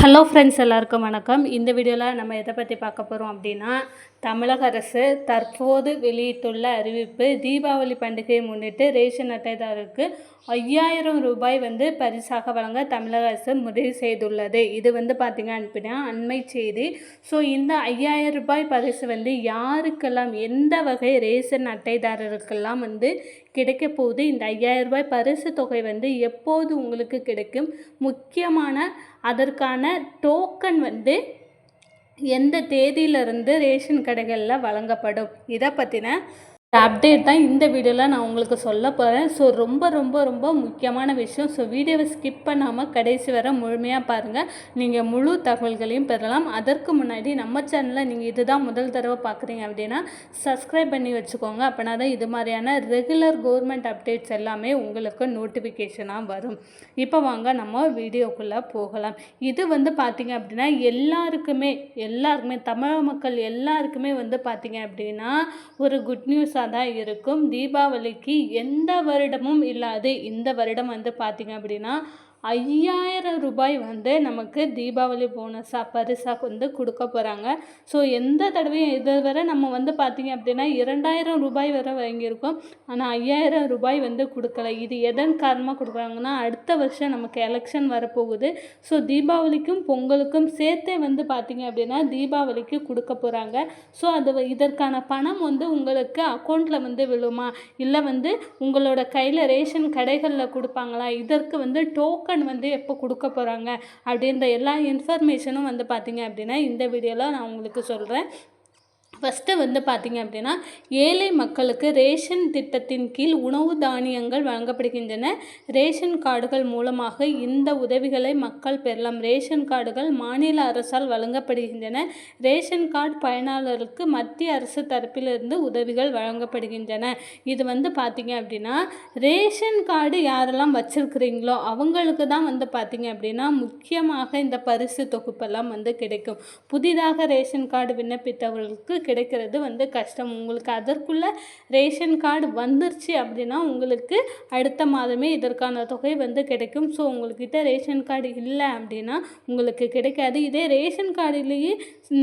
Hello friends எல்லாருக்கும் வணக்கம். இந்த வீடியோவில் நம்ம எதை பற்றி பார்க்க போகிறோம் அப்படின்னா தமிழக அரசு தற்போது வெளியிட்டுள்ள அறிவிப்பு தீபாவளி பண்டிகையை முன்னிட்டு ரேஷன் அட்டைதாரருக்கு ஐயாயிரம் ரூபாய் வந்து பரிசாக வழங்க தமிழக அரசு முடிவு செய்துள்ளது. இது வந்து பார்த்திங்க அப்படின்னா அண்மை செய்தி. ஸோ இந்த ஐயாயிரம் ரூபாய் பரிசு வந்து யாருக்கெல்லாம் எந்த வகை ரேஷன் அட்டைதாரருக்கெல்லாம் வந்து கிடைக்க போகுது? இந்த ஐயாயிரம் ரூபாய் பரிசு தொகை வந்து எப்போது உங்களுக்கு கிடைக்கும்? முக்கியமான அதற்கான டோக்கன் வந்து எந்த தேதியிலிருந்து ரேஷன் கடைகளில் வழங்கப்படும்? இதை பற்றின அப்டேட் தான் இந்த வீடியோவில் நான் உங்களுக்கு சொல்ல போகிறேன் ஸோ ரொம்ப ரொம்ப ரொம்ப முக்கியமான விஷயம். ஸோ வீடியோவை ஸ்கிப் பண்ணாமல் கடைசி வர முழுமையாக பாருங்கள் நீங்கள் முழு தகவல்களையும் பெறலாம். அதற்கு முன்னாடி நம்ம சேனலில் நீங்கள் இதுதான் முதல் தடவை பார்க்குறீங்க அப்படின்னா சப்ஸ்கிரைப் பண்ணி வச்சுக்கோங்க. அப்படின்னா தான் இது மாதிரியான ரெகுலர் கவர்மெண்ட் அப்டேட்ஸ் எல்லாமே உங்களுக்கு நோட்டிஃபிகேஷனாக வரும். இப்போ வாங்க நம்ம வீடியோக்குள்ளே போகலாம். இது வந்து பார்த்திங்க அப்படின்னா எல்லாருக்குமே எல்லாருக்குமே தமிழக மக்கள் எல்லாருக்குமே வந்து பார்த்திங்க அப்படின்னா ஒரு குட் நியூஸ் புதுசாக தான் இருக்கும். தீபாவளிக்கு எந்த வருடமும் இல்லாது இந்த வருடம் வந்து பார்த்திங்க அப்படின்னா ஐயாயிரம் ரூபாய் வந்து நமக்கு தீபாவளி போனஸாக பரிசாக வந்து கொடுக்க போகிறாங்க ஸோ எந்த தடவையும் இதுவரை நம்ம வந்து பார்த்திங்க அப்படின்னா இரண்டாயிரம் ரூபாய் வரை வாங்கியிருக்கோம். ஆனால் ஐயாயிரம் ரூபாய் வந்து கொடுக்கல. இது எதன் காரணமாக கொடுக்குறாங்கன்னா அடுத்த வருஷம் நமக்கு எலெக்ஷன் வரப்போகுது. ஸோ தீபாவளிக்கும் பொங்கலுக்கும் சேர்த்தே வந்து பார்த்திங்க அப்படின்னா தீபாவளிக்கு கொடுக்க போகிறாங்க ஸோ அது இதற்கான பணம் வந்து உங்களுக்கு அக்கௌண்ட்டில் வந்து விழுமா? இல்லை வந்து உங்களோட கையில் ரேஷன் கடைகளில் கொடுப்பாங்களா? இதற்கு வந்து டோக்கன் வந்து எப்போ கொடுக்க போகிறாங்க அப்படின்ற எல்லா இன்ஃபர்மேஷனும் வந்து பார்த்தீங்க அப்படின்னா இந்த வீடியோவில் நான் உங்களுக்கு சொல்கிறேன் ஃபஸ்ட்டு வந்து பார்த்திங்க அப்படின்னா ஏழை மக்களுக்கு ரேஷன் திட்டத்தின் கீழ் உணவு தானியங்கள் வழங்கப்படுகின்றன. ரேஷன் கார்டுகள் மூலமாக இந்த உதவிகளை மக்கள் பெறலாம். ரேஷன் கார்டுகள் மாநில அரசால் வழங்கப்படுகின்றன. ரேஷன் கார்டு பயனாளருக்கு மத்திய அரசு தரப்பிலிருந்து உதவிகள் வழங்கப்படுகின்றன. இது வந்து பார்த்திங்க அப்படின்னா ரேஷன் கார்டு யாரெல்லாம் வச்சுருக்கிறீங்களோ அவங்களுக்கு தான் வந்து பார்த்திங்க அப்படின்னா முக்கியமாக இந்த பரிசு தொகுப்பெல்லாம் வந்து கிடைக்கும். புதிதாக ரேஷன் கார்டு விண்ணப்பித்தவர்களுக்கு கிடைக்கிறது வந்து கஷ்டம். உங்களுக்கு அதற்குள்ளே ரேஷன் கார்டு வந்துருச்சு அப்படின்னா உங்களுக்கு அடுத்த மாதமே இதற்கான தொகை வந்து கிடைக்கும். ஸோ உங்கள்கிட்ட ரேஷன் கார்டு இல்லை அப்படின்னா உங்களுக்கு கிடைக்காது. இதே ரேஷன் கார்டுலேயே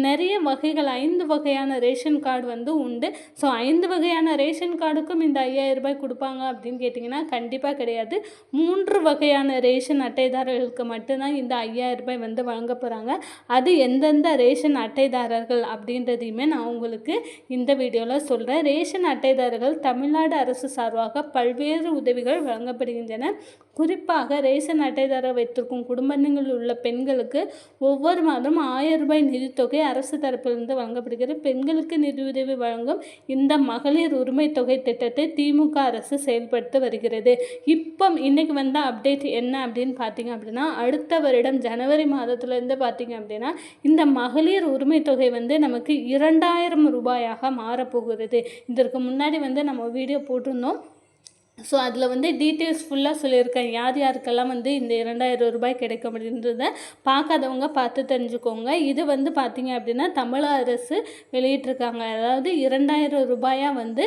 நிறைய வகைகள் ஐந்து வகையான ரேஷன் கார்டு வந்து உண்டு. ஸோ ஐந்து வகையான ரேஷன் கார்டுக்கும் இந்த ஐயாயிரம் ரூபாய் கொடுப்பாங்க அப்படின்னு கேட்டிங்கன்னா கண்டிப்பாக கிடையாது. மூன்று வகையான ரேஷன் அட்டைதாரர்களுக்கு மட்டும்தான் இந்த ஐயாயிரம் ரூபாய் வந்து வழங்க போகிறாங்க அது எந்தெந்த ரேஷன் அட்டைதாரர்கள் அப்படின்றதையுமே நான் உங்களுக்கு இந்த வீடியோவில் சொல்கிறேன் ரேஷன் அட்டைதாரர்கள் தமிழ்நாடு அரசு சார்பாக பல்வேறு உதவிகள் வழங்கப்படுகின்றன. குறிப்பாக ரேஷன் அட்டைதாரர் வைத்திருக்கும் குடும்பங்களில் உள்ள பெண்களுக்கு ஒவ்வொரு மாதம் ஆயிரம் ரூபாய் நிதித்தொகை அரசு தரப்பிலிருந்து வழங்கப்படுகிறது. பெண்களுக்கு நிதியுதவி வழங்கும் இந்த மகளிர் உரிமை தொகை திட்டத்தை திமுக அரசு செயல்படுத்தி வருகிறது. இப்போ இன்றைக்கி வந்த அப்டேட் என்ன அப்படின்னு பார்த்தீங்க அப்படின்னா அடுத்த வருடம் ஜனவரி மாதத்துலேருந்து பார்த்தீங்க அப்படின்னா இந்த மகளிர் உரிமை தொகை வந்து நமக்கு இரண்டாயிரம் ரூபாயாக மாறப்போகிறது. இதற்கு முன்னாடி வந்து நம்ம வீடியோ போட்டிருந்தோம். ஸோ அதில் வந்து டீட்டெயில்ஸ் ஃபுல்லாக சொல்லியிருக்கேன். யார் யாருக்கெல்லாம் வந்து இந்த இரண்டாயிரம் ரூபாய் கிடைக்க அப்படின்றத பார்க்காதவங்க பார்த்து தெரிஞ்சுக்கோங்க. இது வந்து பார்த்தீங்க அப்படின்னா தமிழக அரசு வெளியிட்டிருக்காங்க. அதாவது இரண்டாயிரம் ரூபாயாக வந்து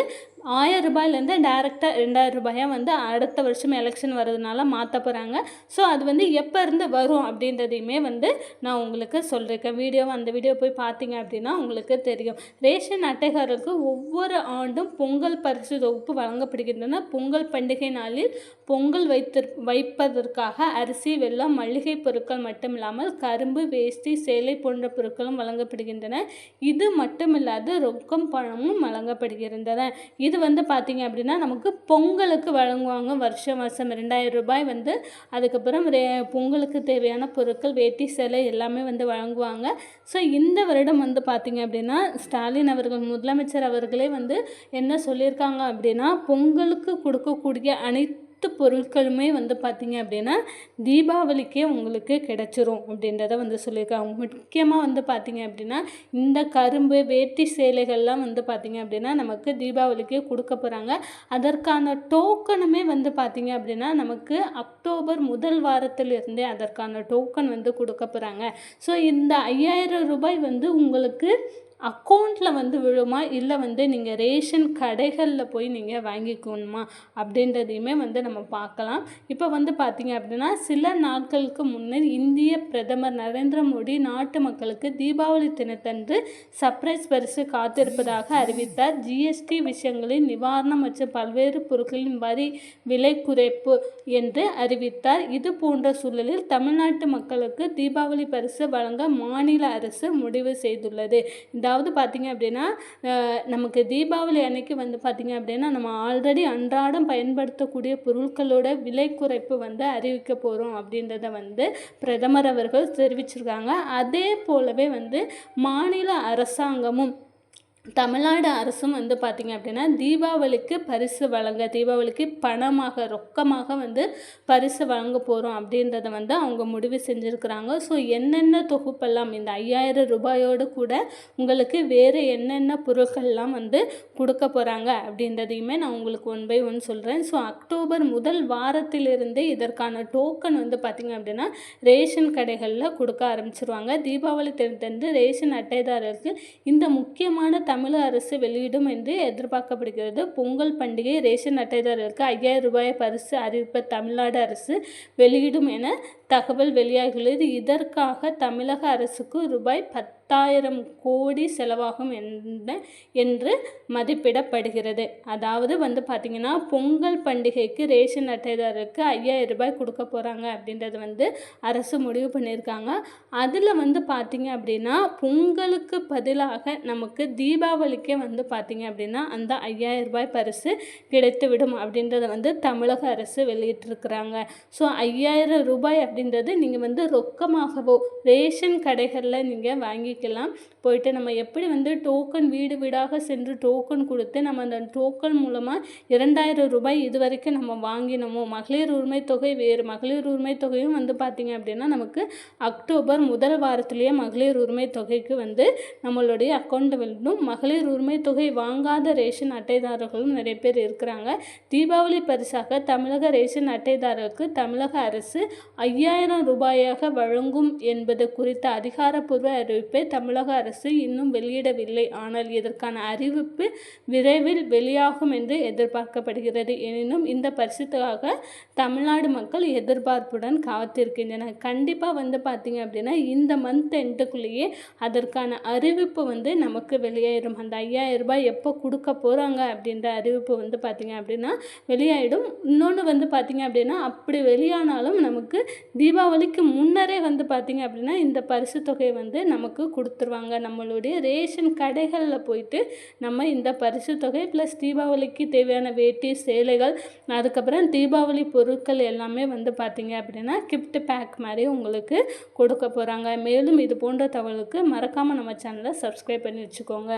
ஆயிரம் ரூபாயிலேருந்து டேரெக்டாக ரெண்டாயிரம் ரூபாயாக வந்து அடுத்த வருஷம் எலெக்ஷன் வர்றதுனால மாற்ற போகிறாங்க ஸோ அது வந்து எப்போ இருந்து வரும் அப்படின்றதையுமே வந்து நான் உங்களுக்கு சொல்லியிருக்கேன் வீடியோ அந்த வீடியோ போய் பார்த்தீங்க அப்படின்னா உங்களுக்கு தெரியும். ரேஷன் அட்டைகாரருக்கு ஒவ்வொரு ஆண்டும் பொங்கல் பரிசு தொகுப்பு வழங்கப்படுகின்றன. பொங்கல் பண்டிகை நாளில் பொங்கல் வைத்திரு வைப்பதற்காக அரிசி வெல்லம் மளிகை பொருட்கள் மட்டுமில்லாமல் கரும்பு வேஷ்டி சேலை போன்ற பொருட்களும் வழங்கப்படுகின்றன. இது மட்டுமில்லாது ரொக்கம் பணமும் வழங்கப்படுகின்றன. இது வந்து பார்த்திங்க அப்படின்னா நமக்கு பொங்கலுக்கு வழங்குவாங்க. வருஷம் வருஷம் ரெண்டாயிரம் ரூபாய் வந்து அதுக்கப்புறம் ரே பொங்கலுக்கு தேவையான பொருட்கள் வேட்டி சேலை எல்லாமே வந்து வழங்குவாங்க. ஸோ இந்த வருடம் வந்து பார்த்தீங்க அப்படின்னா ஸ்டாலின் அவர்கள் முதலமைச்சர் அவர்களே வந்து என்ன சொல்லியிருக்காங்க அப்படின்னா பொங்கலுக்கு கொடுக்கக்கூடிய அனைத்து பொருட்களுமே வந்து பார்த்திங்க அப்படின்னா தீபாவளிக்கே உங்களுக்கு கிடைச்சிரும் அப்படின்றத வந்து சொல்லியிருக்காங்க. முக்கியமாக வந்து பார்த்தீங்க அப்படின்னா இந்த கரும்பு வேட்டி சேலைகள்லாம் வந்து பார்த்திங்க அப்படின்னா நமக்கு தீபாவளிக்கே கொடுக்க போகிறாங்க அதற்கான டோக்கனுமே வந்து பார்த்திங்க அப்படின்னா நமக்கு அக்டோபர் முதல் வாரத்திலிருந்தே அதற்கான டோக்கன் வந்து கொடுக்க போகிறாங்க ஸோ இந்த ஐயாயிரம் ரூபாய் வந்து உங்களுக்கு அக்கௌண்ட்டில் வந்து விழுமா? இல்லை வந்து நீங்கள் ரேஷன் கடைகளில் போய் நீங்கள் வாங்கிக்கணுமா? அப்படின்றதையுமே வந்து நம்ம பார்க்கலாம். இப்போ வந்து பார்த்தீங்க அப்படின்னா சில நாட்களுக்கு முன்னர் இந்திய பிரதமர் நரேந்திர மோடி நாட்டு மக்களுக்கு தீபாவளி தினத்தன்று சர்ப்ரைஸ் பரிசு காத்திருப்பதாக அறிவித்தார். ஜிஎஸ்டி விஷயங்களில் நிவாரணம் மற்றும் பல்வேறு பொருட்களின் வரி விலை குறைப்பு என்று அறிவித்தார். இது போன்ற சூழலில் தமிழ்நாட்டு மக்களுக்கு தீபாவளி பரிசு வழங்க மாநில அரசு முடிவு செய்துள்ளது. இந்த ரெண்டாவது பார்த்திங்க அப்படின்னா நமக்கு தீபாவளி அன்றைக்கி வந்து பார்த்தீங்க அப்படின்னா நம்ம ஆல்ரெடி அன்றாடம் பயன்படுத்தக்கூடிய பொருட்களோட விலை குறைப்பு வந்து அறிவிக்க போகிறோம் அப்படின்றத வந்து பிரதமர் அவர்கள் தெரிவிச்சிருக்காங்க. அதே போலவே வந்து மாநில அரசாங்கமும் தமிழ்நாடு அரசும் வந்து பார்த்திங்க அப்படின்னா தீபாவளிக்கு பரிசு வழங்க தீபாவளிக்கு பணமாக ரொக்கமாக வந்து பரிசு வழங்க போகிறோம் அப்படின்றத வந்து அவங்க முடிவு செஞ்சுருக்கிறாங்க. ஸோ என்னென்ன தொகுப்பெல்லாம் இந்த ஐயாயிரம் ரூபாயோடு கூட உங்களுக்கு வேறு என்னென்ன பொருட்கள்லாம் வந்து கொடுக்க போகிறாங்க அப்படின்றதையுமே நான் உங்களுக்கு ஒன் பை ஒன் சொல்கிறேன் ஸோ அக்டோபர் முதல் வாரத்திலிருந்தே இதற்கான டோக்கன் வந்து பார்த்திங்க அப்படின்னா ரேஷன் கடைகளில் கொடுக்க ஆரம்பிச்சிருவாங்க. தீபாவளி தினத்தன்று ரேஷன் அட்டைதாரருக்கு இந்த முக்கியமான தமிழக அரசு வெளியிடும் என்று எதிர்பார்க்கப்படுகிறது. பொங்கல் பண்டிகை ரேஷன் அட்டைதாரர்களுக்கு ஐயாயிரம் ரூபாய் பரிசு அறிவிப்பை தமிழ்நாடு அரசு வெளியிடும் என தகவல் வெளியாகியுள்ளது. இதற்காக தமிழக அரசுக்கு ரூபாய் பத்தாயிரம் கோடி செலவாகும் என்ன என்று மதிப்பிடப்படுகிறது. அதாவது வந்து பார்த்திங்கன்னா பொங்கல் பண்டிகைக்கு ரேஷன் அட்டைதாரருக்கு ஐயாயிரம் ரூபாய் கொடுக்க போகிறாங்க அப்படின்றது வந்து அரசு முடிவு பண்ணியிருக்காங்க. அதில் வந்து பார்த்திங்க அப்படின்னா பொங்கலுக்கு பதிலாக நமக்கு தீபாவளிக்கே வந்து பார்த்திங்க அப்படின்னா அந்த ஐயாயிரம் ரூபாய் பரிசு கிடைத்துவிடும் அப்படின்றத வந்து தமிழக அரசு வெளியிட்டிருக்கிறாங்க. ஸோ ஐயாயிரம் ரூபாய் அப்படின்றது நீங்கள் வந்து ரொக்கமாகவோ ரேஷன் கடைகளில் நீங்கள் வாங்கிக்கலாம். போயிட்டு நம்ம எப்படி வந்து டோக்கன் வீடு வீடாக சென்று டோக்கன் கொடுத்து நம்ம அந்த டோக்கன் மூலமாக இரண்டாயிரம் ரூபாய் இது வரைக்கும் நம்ம வாங்கினோமோ? மகளிர் உரிமை தொகை வேறு. மகளிர் உரிமை தொகையும் வந்து பார்த்திங்க அப்படின்னா நமக்கு அக்டோபர் முதல் வாரத்திலேயே மகளிர் உரிமை தொகைக்கு வந்து நம்மளுடைய அக்கௌண்ட் வேண்டும் மகளிர் உரிமை தொகை வாங்காத ரேஷன் அட்டைதாரர்களும் நிறைய பேர் இருக்கிறாங்க. தீபாவளி பரிசாக தமிழக ரேஷன் அட்டைதாரருக்கு தமிழக அரசு ஐயாயிரம் ரூபாயாக வழங்கும் என்பது குறித்த அதிகாரப்பூர்வ அறிவிப்பை தமிழக அரசு இன்னும் வெளியிடவில்லை. ஆனால் இதற்கான அறிவிப்பு விரைவில் வெளியாகும் என்று எதிர்பார்க்கப்படுகிறது. எனினும் இந்த பரிசுக்காக தமிழ்நாடு மக்கள் எதிர்பார்ப்புடன் காத்திருக்கின்றனர். கண்டிப்பாக வந்து பார்த்தீங்க அப்படின்னா இந்த மந்த் எண்டுக்குள்ளேயே அதற்கான அறிவிப்பு வந்து நமக்கு வெளியாயிடும் அந்த ஐயாயிரம் ரூபாய் எப்போ கொடுக்க போகிறாங்க அப்படின்ற அறிவிப்பு வந்து பார்த்தீங்க அப்படின்னா வெளியாயிடும். இன்னொன்று வந்து பார்த்தீங்க அப்படின்னா அப்படி வெளியானாலும் நமக்கு தீபாவளிக்கு முன்னரே வந்து பார்த்தீங்க அப்படின்னா இந்த பரிசு தொகை வந்து நமக்கு கொடுத்துருவாங்க. நம்மளுடைய ரேஷன் கடைகளில் போயிட்டு நம்ம இந்த பரிசு தொகை ப்ளஸ் தீபாவளிக்கு தேவையான வேட்டி சேலைகள் அதுக்கப்புறம் தீபாவளி பொருட்கள் எல்லாமே வந்து பார்த்திங்க அப்படின்னா கிஃப்ட் பேக் மாதிரி உங்களுக்கு கொடுக்க போகிறாங்க மேலும் இது போன்ற தகவலுக்கு மறக்காமல் நம்ம சேனலை சப்ஸ்கிரைப் பண்ணி வச்சுக்கோங்க.